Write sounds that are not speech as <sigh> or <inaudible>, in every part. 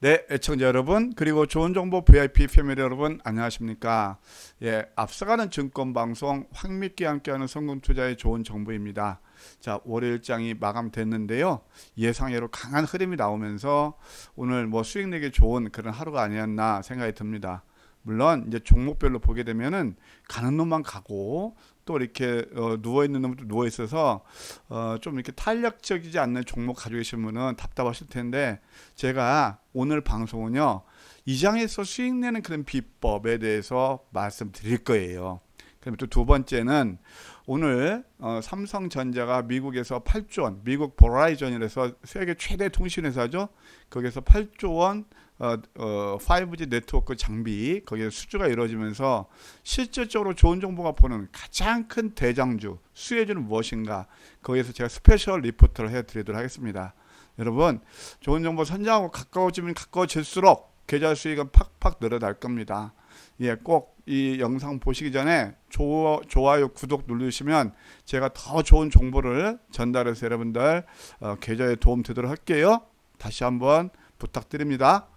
네, 애청자 여러분, 그리고 좋은 정보 VIP 패밀리 여러분, 안녕하십니까? 예, 앞서가는 증권 방송 황미끼 함께하는 성공 투자의 좋은 정보입니다. 자, 월요일장이 마감됐는데요. 예상외로 강한 흐름이 나오면서 오늘 뭐 수익 내기 좋은 그런 하루가 아니었나 생각이 듭니다. 물론 이제 종목별로 보게 되면은 가는 놈만 가고 또 이렇게 어, 누워 있는 놈도 누워 있어서 어, 좀 이렇게 탄력적이지 않는 종목 가지고 계신 분은 답답하실 텐데 제가 오늘 방송은요 이 장에서 수익 내는 그런 비법에 대해서 말씀드릴 거예요. 그럼 또 두 번째는 오늘 어, 삼성전자가 미국에서 8조 원, 미국 보라이전이라서 세계 최대 통신회사죠. 거기서 8조 원 어, 어, 5G 네트워크 장비 거기에 수주가 이루어지면서 실질적으로 좋은 정보가 보는 가장 큰 대장주 수혜주는 무엇인가 거기에서 제가 스페셜 리포트를 해드리도록 하겠습니다. 여러분 좋은 정보 선정하고 가까워지면 가까워질수록 계좌 수익은 팍팍 늘어날 겁니다. 예, 꼭 이 영상 보시기 전에 조, 좋아요, 구독 누르시면 제가 더 좋은 정보를 전달해서 여러분들 어, 계좌에 도움 되도록 할게요. 다시 한번 부탁드립니다.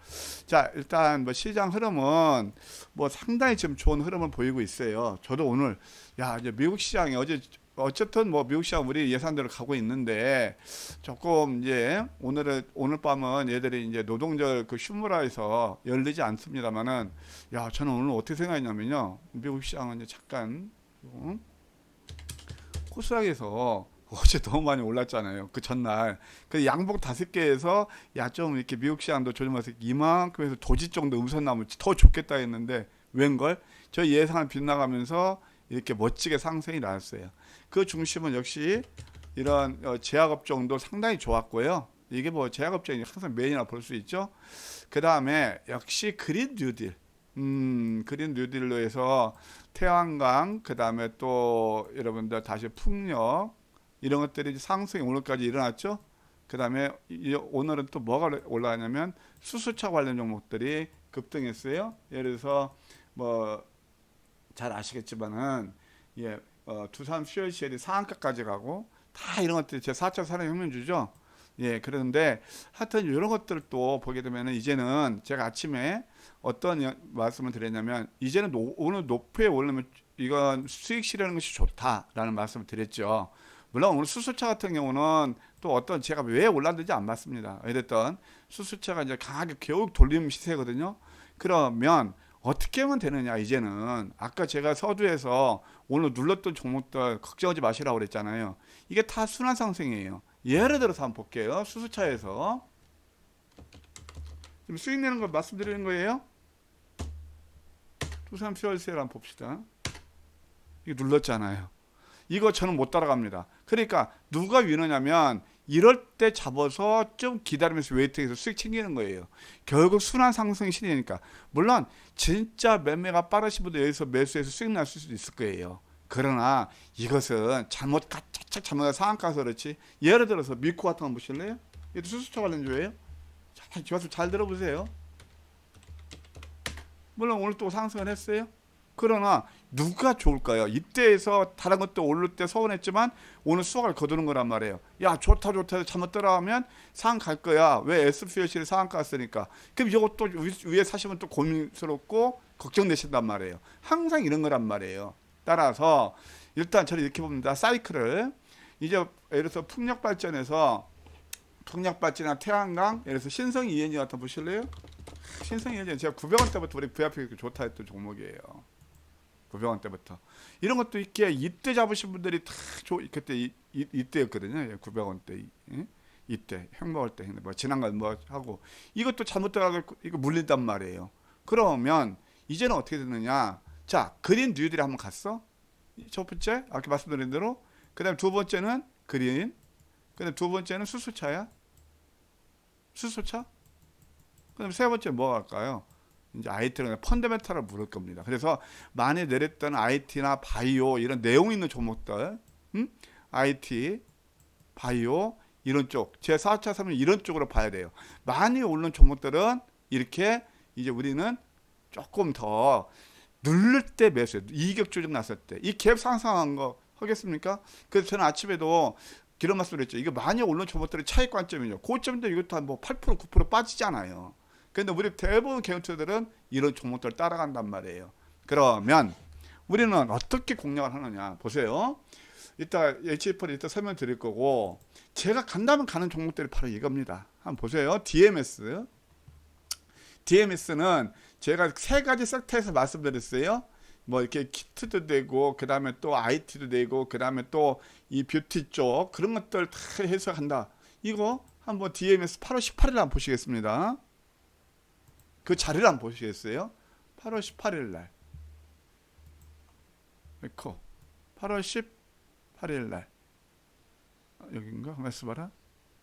자, 일단 뭐 시장 흐름은 뭐 상당히 지금 좋은 흐름을 보이고 있어요. 저도 오늘 야, 이제 미국 시장이 어제 어쨌든 뭐 미국 시장 우리 예산대로 가고 있는데 조금 이제 오늘은 오늘 밤은 얘들이 이제 노동절 그 휴무라에서 열리지 않습니다만은 야 저는 오늘 어떻게 생각했냐면요 미국 시장은 이제 잠깐 음? 코스닥에서 <laughs> 어제 너무 많이 올랐잖아요. 그 전날 그 양복 다섯 개에서 야 좀 이렇게 미국 시장도 조심해서 이만큼 해서 도지 정도 음선 나면 더 좋겠다 했는데 웬걸 저 예상을 빗나가면서 이렇게 멋지게 상승이 나왔어요. 그 중심은 역시 이런 어, 제약업종도 상당히 좋았고요. 이게 뭐 제약업종이 항상 메인이라 볼 수 있죠. 그 다음에 역시 그린 뉴딜. 음, 그린 뉴딜로 해서 태양광, 그 다음에 또 여러분들 다시 풍력, 이런 것들이 상승이 오늘까지 일어났죠. 그 다음에 오늘은 또 뭐가 올라가냐면 수소차 관련 종목들이 급등했어요. 예를 들어서 뭐 잘 아시겠지만은 예, 어, 두산 퓨얼시엘이 상한가까지 가고 다 이런 것들이 제 4차 산업혁명주죠. 예, 그런데 하여튼 이런 것들도 보게 되면은 이제는 제가 아침에 어떤 여, 말씀을 드렸냐면 이제는 노, 오늘 높이에 오르면 이건 수익 실현하는 것이 좋다라는 말씀을 드렸죠. 물론 오늘 수소차 같은 경우는 또 어떤 제가 왜 올랐는지 안 맞습니다. 어쨌든 수소차가 이제 강하게 겨우 돌림 시세거든요. 그러면 어떻게 하면 되느냐 이제는 아까 제가 서두에서 오늘 눌렀던 종목들 걱정하지 마시라고 그랬잖아요. 이게 다 순환 상승이에요. 예를 들어서 한번 볼게요. 수소차에서 지금 수익 내는 걸 말씀드리는 거예요. 두산 퓨얼셀 한번 봅시다. 이거 눌렀잖아요. 이거 저는 못 따라갑니다. 그러니까 누가 위너냐면 이럴 때 잡아서 좀 기다리면서 웨이팅해서 수익 챙기는 거예요. 결국 순환 상승이 시대니까. 물론 진짜 매매가 빠르신 분들 여기서 매수해서 수익 날 수도 있을 거예요. 그러나 이것은 잘못 차착 잘못 상한가서 그렇지. 예를 들어서 미코 같은 거 보실래요? 이것도 수수차 관련주예요. 잘, 잘 들어보세요. 물론 오늘 또 상승을 했어요. 그러나 누가 좋을까요? 이때에서 다른 것도 오를 때 서운했지만 오늘 수확을 거두는 거란 말이에요. 야 좋다 좋다 해서 잘못 따라가면 상한 갈 거야. 왜 SPLC를 상한 갔으니까. 그럼 이것도 위에 사시면 또 고민스럽고 걱정되신단 말이에요. 항상 이런 거란 말이에요. 따라서 일단 저는 이렇게 봅니다. 사이클을 이제 예를 들어서 풍력 발전에서 풍력 발전이나 태양광 예를 들어서 신성 이엔지 같은 보실래요? 신성 이엔지 제가 900원 때부터 우리 VIP 좋다 했던 종목이에요. 900원 때부터 이런 것도 있게 이때 잡으신 분들이 다 조, 그때 이, 이, 이때였거든요. 900원 예, 때 예? 이때 형 먹을 때뭐 지난간 뭐 하고 이것도 잘못 들어가고 이거 물린단 말이에요. 그러면 이제는 어떻게 되느냐? 자 그린 뉴딜이 한번 갔어. 첫 번째 아까 말씀드린 대로 그다음 두 번째는 그린 그다음 두 번째는 수소차야. 수소차. 그다음 세 번째 뭐 할까요? 이제 IT는 펀더멘탈을 물을 겁니다. 그래서 많이 내렸던 IT나 바이오 이런 내용 있는 종목들, 음? IT, 바이오 이런 쪽, 제 4차 산업 이런 쪽으로 봐야 돼요. 많이 오른 종목들은 이렇게 이제 우리는 조금 더 누를 때 매수해. 이격 조정 났을 때. 이 갭 상승한 거 하겠습니까? 그래서 저는 아침에도 기런 말씀을 했죠. 이거 많이 오른 종목들의 차익 관점이죠. 고점도 이것도 한 뭐 8% 9% 빠지잖아요. 근데 우리 대부분 개인투자들은 이런 종목들을 따라간단 말이에요. 그러면 우리는 어떻게 공략을 하느냐 보세요. 이따 HF를 이따 설명 드릴 거고 제가 간다면 가는 종목들이 바로 이겁니다. 한번 보세요. DMS. DMS는 제가 세 가지 섹터에서 말씀드렸어요. 뭐 이렇게 키트도 되고 그 다음에 또 IT도 되고 그 다음에 또 이 뷰티 쪽 그런 것들 다 해석한다. 이거 한번 DMS 8월 18일 한번 보시겠습니다. 그 자리를 한번 보시겠어요? 8월 18일 날. 에코 8월 18일 날. 어, 여긴가? 말씀 봐라.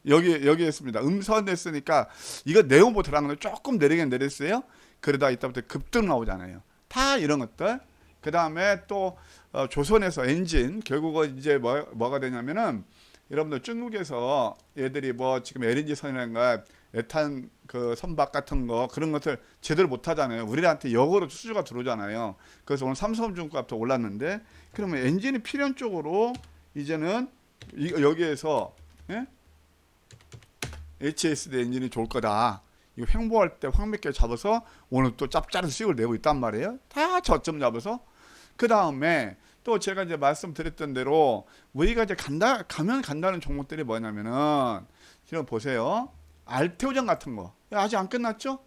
여기 여기 했습니다. 음선 냈으니까 이거 내용 뭐 들어간 거 조금 내리긴 내렸어요. 그러다 이따부터 급등 나오잖아요. 다 이런 것들. 그 다음에 또 어, 조선에서 엔진 결국은 이제 뭐, 뭐가 되냐면은 여러분들 중국에서 얘들이 뭐 지금 LNG 선이라든가 에탄 그 선박 같은 거 그런 것들 제대로 못 하잖아요. 우리한테 역으로 수주가 들어오잖아요. 그래서 오늘 삼성중공업도 올랐는데 그러면 엔진이 필연 쪽으로 이제는 이, 여기에서 예? HSD 엔진이 좋을 거다. 이거 횡보할 때 황맥계 잡아서 오늘 또 짭짤한 수익을 내고 있단 말이에요. 다 저점 잡아서 그 다음에 또 제가 이제 말씀드렸던 대로 우리가 이제 간다 가면 간다는 종목들이 뭐냐면은 지금 보세요. 알테오젠 같은 거 야, 아직 안 끝났죠?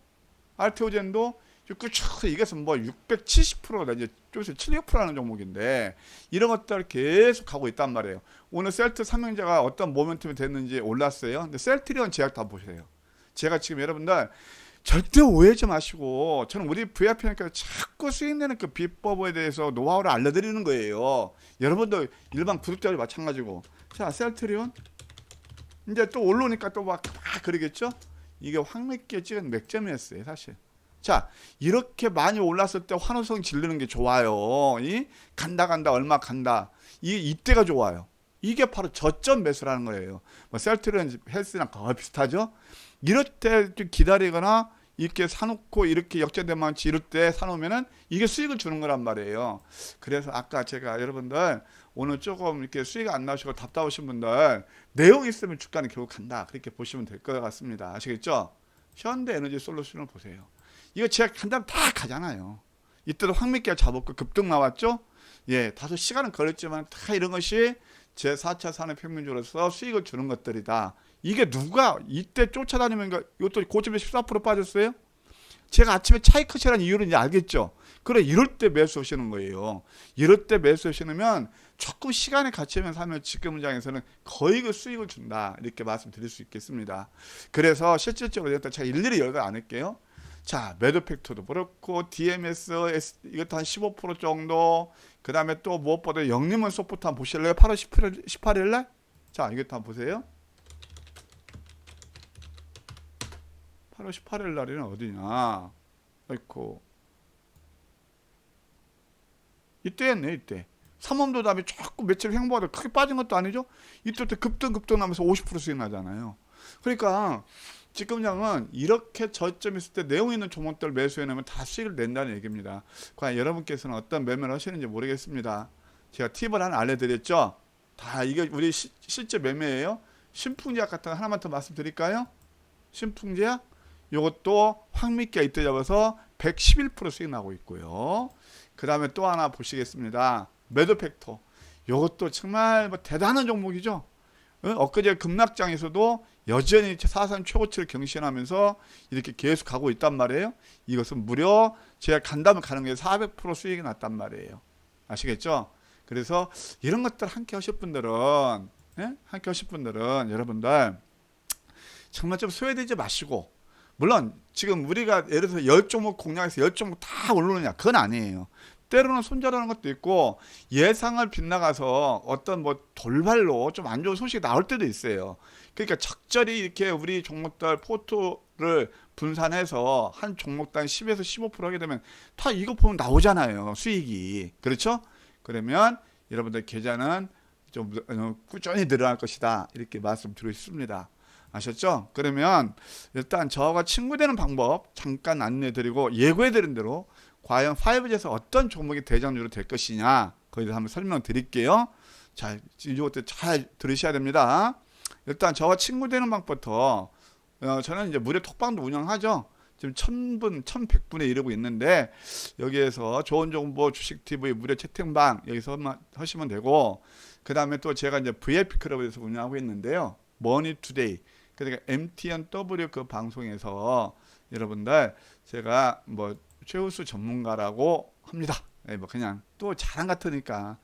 알테오젠도 꾸준히 이게서 뭐 670%다 이제 좀있으면 700%라는 종목인데 이런 것들 계속 가고 있단 말이에요. 오늘 셀트 삼형제가 어떤 모멘텀이 됐는지 올랐어요. 근데 셀트리온 제약 다 보세요. 제가 지금 여러분들 절대 오해하지 마시고 저는 우리 VIP니까 자꾸 수익 내는 그 비법에 대해서 노하우를 알려드리는 거예요. 여러분도 일반 구독자들 마찬가지고 자 셀트리온 이제 또 올라오니까 또막 그러겠죠? 이게 황맥기에 찍은 맥점이었어요 사실. 자 이렇게 많이 올랐을 때 환호성 질르는 게 좋아요. 이 간다 간다 얼마 간다 이 이때가 좋아요. 이게 바로 저점 매수라는 거예요. 뭐 셀트리온 헬스랑 거의 비슷하죠. 이럴 때 좀 기다리거나 이렇게 사놓고 이렇게 역전되면 이럴 때 사놓으면은 이게 수익을 주는 거란 말이에요. 그래서 아까 제가 여러분들 오늘 조금 이렇게 수익 안 나오시고 답답하신 분들 내용 있으면 주가는 결국 간다 그렇게 보시면 될 것 같습니다. 아시겠죠? 현대 에너지 솔루션을 보세요. 이거 제가 간다면 다 가잖아요. 이때도 황미끼가 잡았고 급등 나왔죠? 예, 다소 시간은 걸렸지만 다 이런 것이 제 4차 산업혁명주로서 수익을 주는 것들이다. 이게 누가 이때 쫓아다니면 이것도 고점에 14% 빠졌어요? 제가 아침에 차이컷이라는 이유를 이제 알겠죠. 그래 이럴 때 매수 하시는 거예요. 이럴 때 매수 하시면 조금 시간의 가치면 사면 지금 문장에서는 거의 그 수익을 준다 이렇게 말씀드릴 수 있겠습니다. 그래서 실질적으로 일단 제가 일일이 열거 안 할게요. 자 매도 팩터도 그렇고 DMS 이것도 한 15% 정도 그 다음에 또 무엇보다 영림은 소프트 한번 보실래요? 8월 18일, 18일 날? 자 이것도 한번 보세요. 8월 18일 날에는 어디냐? 아이고. 이때였네, 이때. 다음에 조금 며칠 횡보하다 크게 빠진 것도 아니죠? 이때 급등 급등 나면서 50% 수익 나잖아요. 그러니까 지금 장은 이렇게 저점 있을 때 내용 있는 종목들 매수해놓으면 다 수익을 낸다는 얘기입니다. 과연 여러분께서는 어떤 매매를 하시는지 모르겠습니다. 제가 팁을 하나 알려드렸죠? 다 이게 우리 시, 실제 매매예요. 신풍제약 같은 거 하나만 더 말씀드릴까요? 신풍제약 요것도 황미끼가 이때 잡아서 111% 수익 나고 있고요. 그 다음에 또 하나 보시겠습니다. 매도 팩터. 요것도 정말 뭐 대단한 종목이죠. 어? 엊그제 급락장에서도 여전히 사상 최고치를 경신하면서 이렇게 계속 가고 있단 말이에요. 이것은 무려 제가 간다면 가는 게 400% 수익이 났단 말이에요. 아시겠죠? 그래서 이런 것들 함께 하실 분들은 예? 함께 하실 분들은 여러분들 정말 좀 소외되지 마시고 물론 지금 우리가 예를 들어서 열 종목 공략해서 열 종목 다 올르느냐 그건 아니에요. 때로는 손절하는 것도 있고 예상을 빗나가서 어떤 뭐 돌발로 좀 안 좋은 소식이 나올 때도 있어요. 그러니까 적절히 이렇게 우리 종목들 포트를 분산해서 한 종목당 10에서 15% 하게 되면 다 이거 보면 나오잖아요. 수익이. 그렇죠? 그러면 여러분들 계좌는 좀 어, 꾸준히 늘어날 것이다. 이렇게 말씀드리고 싶습니다. 아셨죠? 그러면 일단 저와 친구되는 방법 잠깐 안내해 드리고 예고해 드린 대로 과연 5G에서 어떤 종목이 대장주로 될 것이냐 거기에 대해서 한번 설명 드릴게요. 자, 이것도 잘 들으셔야 됩니다. 일단 저와 친구되는 방법부터 어, 저는 이제 무료 톡방도 운영하죠. 지금 천분, 천백분에 이르고 있는데 여기에서 좋은 정보 주식 TV 무료 채팅방 여기서만 하시면 되고 그 다음에 또 제가 이제 VIP 클럽에서 운영하고 있는데요. 머니 투데이 그러니까 MTNW 그 방송에서 여러분들 제가 뭐 최우수 전문가라고 합니다. 예, 뭐 그냥 또 자랑 같으니까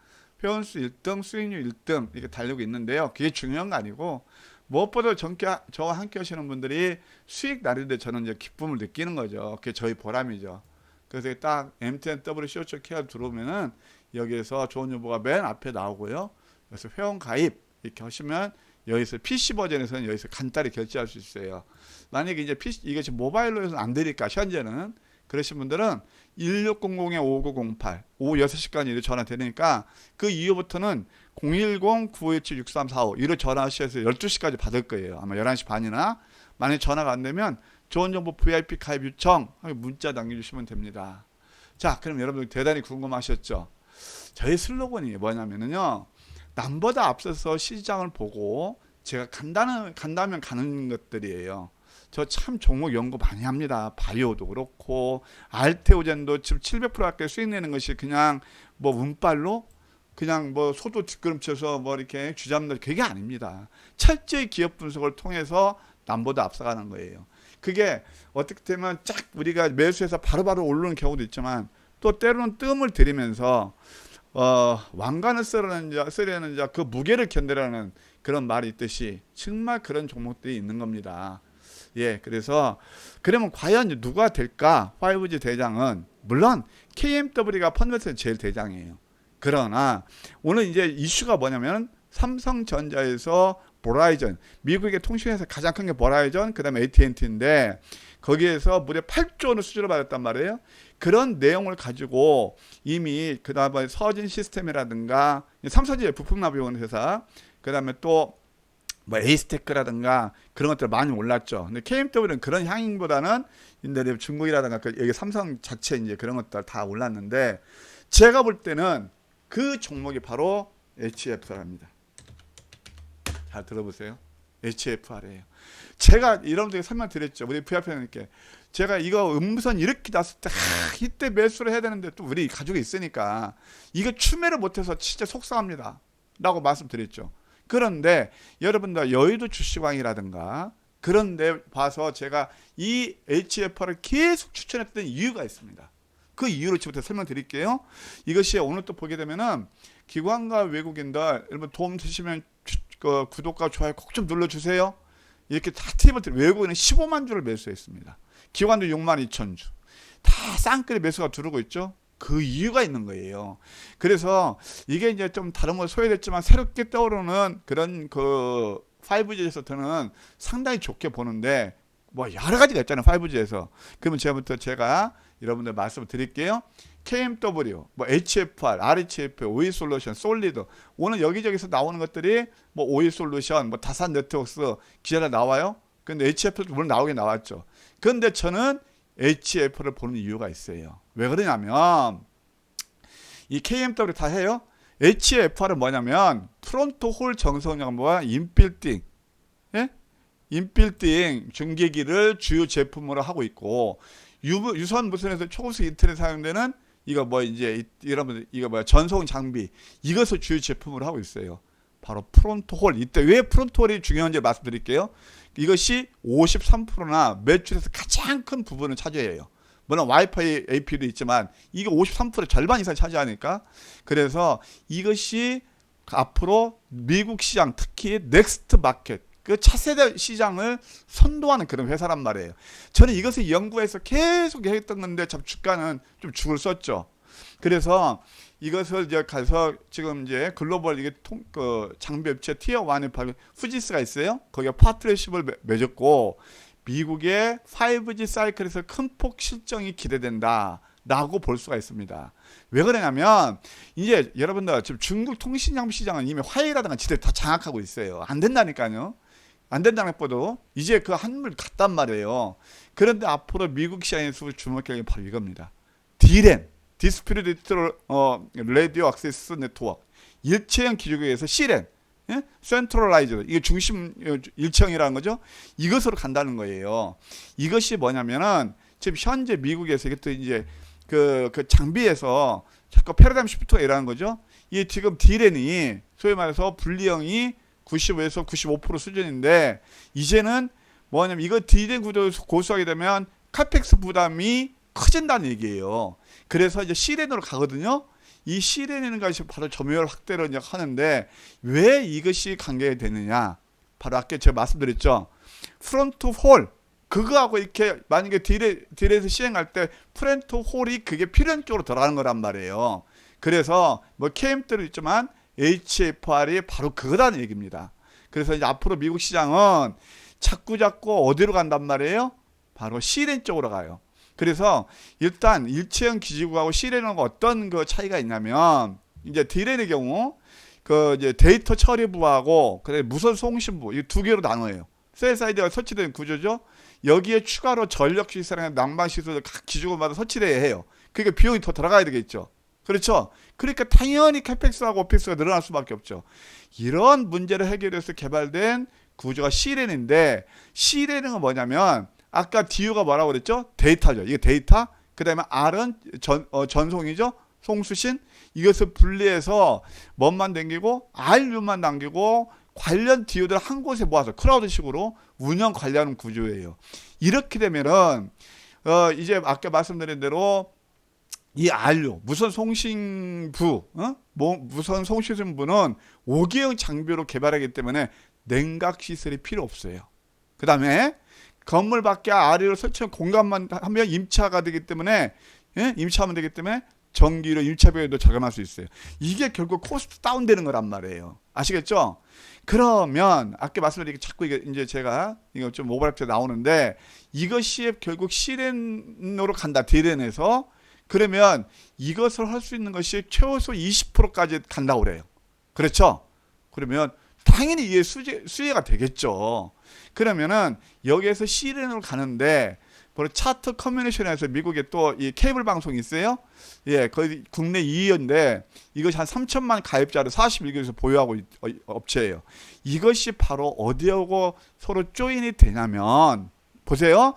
회원수 1등, 수익률 1등 이렇게 달리고 있는데요. 그게 중요한 거 아니고 무엇보다 정께 저와 함께 하시는 분들이 수익 나릴 때 저는 이제 기쁨을 느끼는 거죠. 그게 저희 보람이죠. 그래서 딱 MTNW 쇼츠 케어 들어오면은 여기에서 좋은 정보가 맨 앞에 나오고요. 그래서 회원 가입 이렇게 하시면 여기서 PC 버전에서는 여기서 간단히 결제할 수 있어요. 만약에 이제 PC 이게 지금 모바일로 해서 안 되니까 현재는 그러신 분들은 1600-5908 오후 6시까지 전화 되니까 그 이후부터는 010-957-6345 이로 전화하셔서 12시까지 받을 거예요. 아마 11시 반이나 만약에 전화가 안 되면 좋은 정보 VIP 가입 요청 문자 남겨주시면 됩니다. 자 그럼 여러분들 대단히 궁금하셨죠? 저희 슬로건이 뭐냐면요. 남보다 앞서서 시장을 보고 제가 간다는 간다면 가는 것들이에요. 저 참 종목 연구 많이 합니다. 바이오도 그렇고 알테오젠도 지금 700% 가까이 수익 내는 것이 그냥 뭐 운빨로 그냥 뭐 소도 뒷걸음쳐서 뭐 이렇게 주잡는 그게 아닙니다. 철저히 기업 분석을 통해서 남보다 앞서가는 거예요. 그게 어떻게 되면 쫙 우리가 매수해서 바로바로 오르는 경우도 있지만 또 때로는 뜸을 들이면서 어, 왕관을 쓰려는 자, 쓰려는 자, 그 무게를 견디라는 그런 말이 있듯이 정말 그런 종목들이 있는 겁니다. 예, 그래서 그러면 과연 누가 될까? 5G 대장은 물론 KMW가 펀드에서 제일 대장이에요. 그러나 오늘 이제 이슈가 뭐냐면 삼성전자에서 보라이전 미국의 통신회사 가장 큰 게 보라이전 그다음에 AT&T인데 거기에서 무려 8조 원을 수주를 받았단 말이에요. 그런 내용을 가지고 이미 그다음에 서진 시스템이라든가 삼성전자 부품 납입원 회사 그다음에 또뭐 에이스테크라든가 그런 것들 많이 올랐죠. 근데 KMW는 그런 향인보다는 중국이라든가 그 여기 삼성 자체 이제 그런 것들 다 올랐는데 제가 볼 때는 그 종목이 바로 HFR입니다. 잘 들어보세요. HFR이에요. 제가 여러분들에게 설명드렸죠. 우리 VIP님께 제가 이거 음선 이렇게 났을 때 하, 이때 매수를 해야 되는데 또 우리 가족이 있으니까 이거 추매를 못해서 진짜 속상합니다. 라고 말씀드렸죠. 그런데 여러분들 여의도 주식왕이라든가 그런데 봐서 제가 이 HFR을 계속 추천했던 이유가 있습니다. 그 이유를 지금부터 설명드릴게요. 이것이 오늘 또 보게 되면은 기관과 외국인들 여러분 도움 되시면 주, 그 구독과 좋아요 꼭 좀 눌러주세요. 이렇게 다 팁을 드려 외국인은 15만 주를 매수했습니다. 기관도 6만 2천 주. 다 쌍끌이 매수가 들어오고 있죠. 그 이유가 있는 거예요. 그래서 이게 이제 좀 다른 걸 소외됐지만 새롭게 떠오르는 그런 그 5G에서는 상당히 좋게 보는데 뭐 여러 가지가 있잖아요. 5G에서. 그러면 제가부터 제가 여러분들 말씀을 드릴게요. KMW, 뭐 HFR, RHF, OE 솔루션, 솔리드 오늘 여기저기서 나오는 것들이 뭐 OE 솔루션, 뭐 다산 네트워크스 기자가 나와요. 근데 HF도 물론 나오긴 나왔죠. 그런데 저는 HF를 보는 이유가 있어요. 왜 그러냐면 이 KMW 다 해요. HFR은 뭐냐면 프론트 홀 정성량과 인빌딩, 예? 인빌딩 중계기를 주요 제품으로 하고 있고 유, 유선 무선에서 초고속 인터넷 사용되는 이거 뭐 이제 여러분 이거 뭐야 전송 장비 이것을 주요 제품으로 하고 있어요. 바로 프론트 홀 이때 왜 프론트 홀이 중요한지 말씀드릴게요. 이것이 53%나 매출에서 가장 큰 부분을 차지해요. 물론 와이파이 AP도 있지만 이게 53% 절반 이상 차지하니까 그래서 이것이 앞으로 미국 시장 특히 넥스트 마켓 그 차세대 시장을 선도하는 그런 회사란 말이에요. 저는 이것을 연구해서 계속 했던 건데 참 주가는 좀 죽을 썼죠. 그래서 이것을 이제 가서 지금 이제 글로벌 이게 통, 그 장비 업체 티어 1에 바로 후지스가 있어요. 거기에 파트너십을 맺었고 미국의 5G 사이클에서 큰 폭 실정이 기대된다. 라고 볼 수가 있습니다. 왜 그러냐면 이제 여러분들 지금 중국 통신 장비 시장은 이미 화웨이라든가 지대 다 장악하고 있어요. 안 된다니까요. 안 된다는 것보다 이제 그 한물 갔단 말이에요. 그런데 앞으로 미국 시장에서 주목할 게 바로 이겁니다. D램, 디스프리 디지털 어, 라디오 액세스 네트워크 일체형 기조에서 C램, 예? 센트럴라이즈 이게 중심 어, 일체형이라는 거죠. 이것으로 간다는 거예요. 이것이 뭐냐면은 지금 현재 미국에서 이것도 이제 그, 그 장비에서 자꾸 패러다임 시프트가 일어나는 거죠. 이 지금 디렌이 소위 말해서 분리형이 95에서 95% 수준인데 이제는 뭐냐면 이거 디렌 구조를 고수하게 되면 카펙스 부담이 커진다는 얘기예요. 그래서 이제 C렌으로 가거든요. 이 C렌이라는 것이 바로 점유율 확대를 이제 하는데 왜 이것이 관계가 되느냐? 바로 아까 제가 말씀드렸죠. 프론트 홀 그거하고 이렇게 만약에 딜에 딜에서 시행할 때 프론트 홀이 그게 필연적으로 들어가는 거란 말이에요. 그래서 뭐 KM대로 있지만 HFR이 바로 그거라는 얘기입니다. 그래서 이제 앞으로 미국 시장은 자꾸 자꾸 어디로 간단 말이에요? 바로 C렌 쪽으로 가요. 그래서 일단 일체형 기지국하고 C렌하고 어떤 그 차이가 있냐면 이제 D렌의 경우 그 이제 데이터 처리부하고 그다음에 무선 송신부 이 두 개로 나눠요. CSID가 설치된 구조죠. 여기에 추가로 전력 시설이나 난방 시설을 각 기지국마다 설치돼야 해요. 그러니까 비용이 더 들어가야 되겠죠. 그렇죠. 그러니까 당연히 캐펙스하고 오피스가 늘어날 수밖에 없죠. 이런 문제를 해결해서 개발된 구조가 C렌인데 C렌은 뭐냐면 아까 DU가 뭐라고 그랬죠? 데이터죠. 이게 데이터. 그다음에 R은 전, 어, 전송이죠. 송수신. 이것을 분리해서 뭔만 남기고 RU만 남기고 관련 DU들 한 곳에 모아서 크라우드식으로 운영 관리하는 구조예요. 이렇게 되면은 어, 이제 아까 말씀드린 대로 이 RU 무선 송신부, 어? 뭐, 무선 송신부는 5개형 장비로 개발하기 때문에 냉각 시설이 필요 없어요. 그 다음에 건물 밖에 RU를 설치한 공간만 하면 임차가 되기 때문에 예? 임차하면 되기 때문에 전기료 임차비에도 절감할 수 있어요. 이게 결국 코스트 다운되는 거란 말이에요. 아시겠죠? 그러면 아까 말씀드린 자꾸 이게 이제 제가 이거 좀 오버랩 때 나오는데 이것이 결국 시렌으로 간다. 디렌에서 그러면 이것을 할 수 있는 것이 최소 20%까지 간다고 그래요. 그렇죠? 그러면 당연히 이게 수재, 수혜가 되겠죠. 그러면은 여기에서 C렌으로 가는데 바로 차트 커뮤니케이션에서 미국에 또 이 케이블 방송이 있어요. 예, 거의 국내 2위인데 이것이 한 3천만 가입자를 41개에서 보유하고 있, 어, 업체예요. 이것이 바로 어디하고 서로 조인이 되냐면 보세요.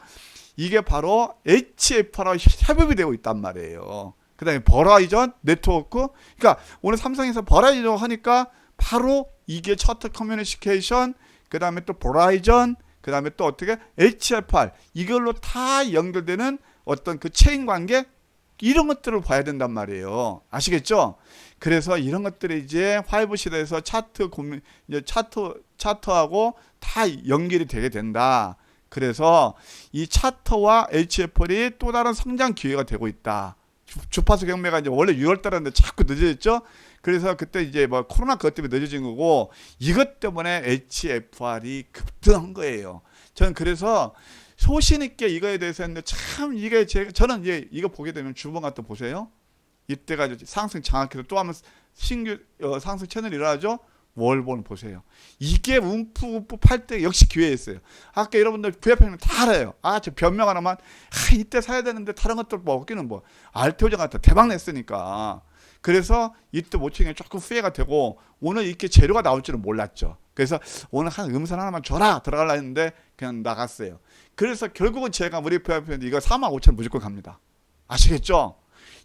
이게 바로 HFR하고 협업이 되고 있단 말이에요. 그 다음에 버라이전 네트워크. 그러니까 오늘 삼성에서 버라이전 하니까 바로 이게 차트 커뮤니케이션, 그 다음에 또 버라이전, 그 다음에 또 어떻게 HFR 이걸로 다 연결되는 어떤 그 체인 관계 이런 것들을 봐야 된단 말이에요. 아시겠죠? 그래서 이런 것들이 이제 화이브 시대에서 차트 고민 차트 차트하고 다 연결이 되게 된다. 그래서 이 차트와 HFR이 또 다른 성장 기회가 되고 있다. 주- 주파수 경매가 이제 원래 6월 달인데 자꾸 늦어졌죠. 그래서 그때 이제 뭐 코로나 그것 때문에 늦어진 거고 이것 때문에 HFR이 급등한 거예요. 저는 그래서 소신 있게 이거에 대해서 했는데 참 이게 제 저는 이제 이거 보게 되면 주봉 같은 보세요. 이때가 이제 상승 장악해서 또 한번 신규 어, 상승 채널이 일어나죠. 월본 보세요. 이게 움푹움푹 팔 때 역시 기회였어요. 아까 여러분들 VF는 다 알아요. 아, 저 변명 하나만 아, 이때 사야 되는데 다른 것들 뭐 없기는 뭐 알테오전 같은 대박 냈으니까. 그래서 이때 못 챙겨 조금 후회가 되고 오늘 이렇게 재료가 나올 줄은 몰랐죠. 그래서 오늘 한 음선 하나만 줘라 들어가려 했는데 그냥 나갔어요. 그래서 결국은 제가 우리 VF는 이거 4만 5천 무조건 갑니다. 아시겠죠?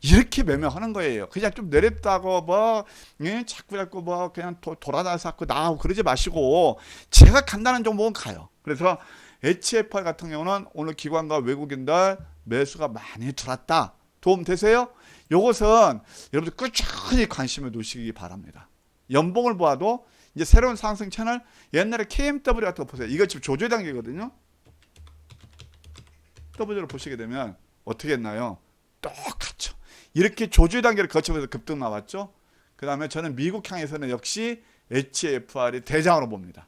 이렇게 매매하는 거예요. 그냥 좀 내렸다고 뭐 예? 자꾸 자꾸 뭐 그냥 자꾸 나오고 그러지 마시고 제가 간다는 종목은 가요. 그래서 HFR 같은 경우는 오늘 기관과 외국인들 매수가 많이 들어왔다. 도움 되세요? 요것은 여러분들 꾸준히 관심을 두시기 바랍니다. 연봉을 보아도 이제 새로운 상승 채널 옛날에 KMW 같은 거 보세요. 이거 지금 조조 단계거든요. W를 보시게 되면 어떻게 했나요? 똑같죠. 이렇게 조주 단계를 거치면서 급등 나왔죠. 그 다음에 저는 미국 향에서는 역시 HFR이 대장으로 봅니다.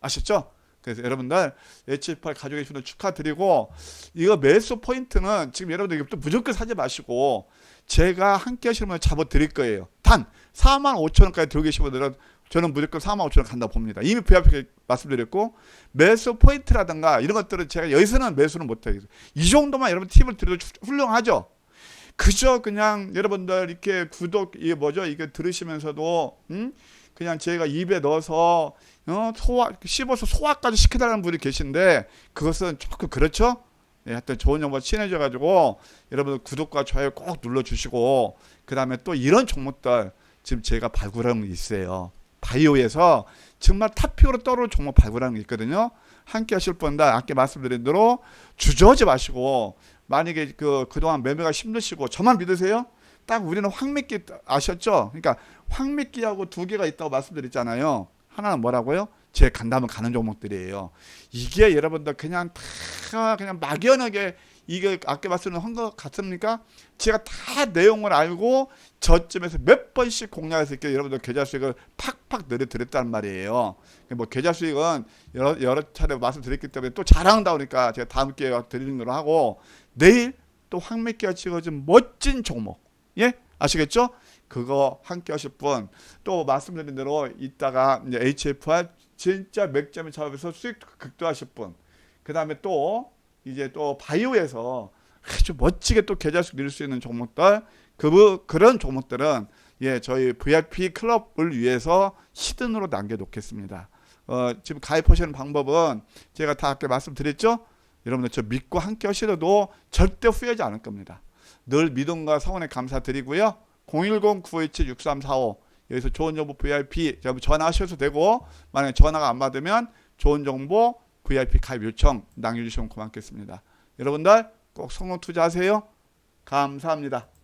아셨죠? 그래서 여러분들 HFR 가지고 계신 분들 축하드리고 이거 매수 포인트는 지금 여러분들 이것도 무조건 사지 마시고 제가 함께 하시는 분들 잡아 드릴 거예요. 단 4만 5천 원까지 들고 계신 분들은 저는 무조건 4만 5천 원 간다 봅니다. 이미 VIP 말씀드렸고 매수 포인트라든가 이런 것들은 제가 여기서는 매수는 못하겠어요. 이 정도만 여러분 팁을 드려도 훌륭하죠. 그저 그냥 여러분들 이렇게 구독 이게 뭐죠? 이게 들으시면서도 음? 그냥 제가 입에 넣어서 어? 소화 씹어서 소화까지 시켜달라는 분이 계신데 그것은 조금 그렇죠? 예, 하여튼 좋은 정보 친해져 가지고 여러분들 구독과 좋아요 꼭 눌러 주시고 그 다음에 또 이런 종목들 지금 제가 발굴한 게 있어요. 바이오에서 정말 탑픽으로 떠오르는 종목 발굴하는 게 있거든요. 함께 하실 분들 아까 말씀드린 대로 주저하지 마시고 만약에 그 그동안 매매가 힘드시고 저만 믿으세요? 딱 우리는 황미끼 아셨죠? 그러니까 황미끼하고 두 개가 있다고 말씀드렸잖아요. 하나는 뭐라고요? 제 간다면 가는 종목들이에요. 이게 여러분들 그냥 다 그냥 막연하게 이게 아까 말씀한 것 같습니까? 제가 다 내용을 알고 저점에서 몇 번씩 공략해서 이렇게 여러분들 계좌 수익을 팍팍 늘려드렸단 말이에요. 뭐 계좌 수익은 여러, 여러 차례 말씀드렸기 때문에 또 자랑한다 보니까 제가 다음 기회에 드리는 걸로 하고 내일 또 황미끼가 찍어진 멋진 종목 예 아시겠죠? 그거 함께 하실 분 또 말씀드린 대로 이따가 이제 HFR 진짜 맥점에 잡아서 수익 극도하실 분. 그 다음에 또 이제 또 바이오에서 아주 멋지게 또 계좌수 늘릴 수 있는 종목들 그 그런 종목들은 예 저희 VIP 클럽을 위해서 히든으로 남겨놓겠습니다. 어, 지금 가입하시는 방법은 제가 다 아까 말씀드렸죠. 여러분들 저 믿고 함께 하시더라도 절대 후회하지 않을 겁니다. 늘 믿음과 성원에 감사드리고요. 010-957-6345 여기서 좋은 정보 VIP 전화하셔도 되고 만약에 전화가 안 받으면 좋은 정보 VIP 가입 요청 남겨주시면 고맙겠습니다. 여러분들 꼭 성공 투자하세요. 감사합니다.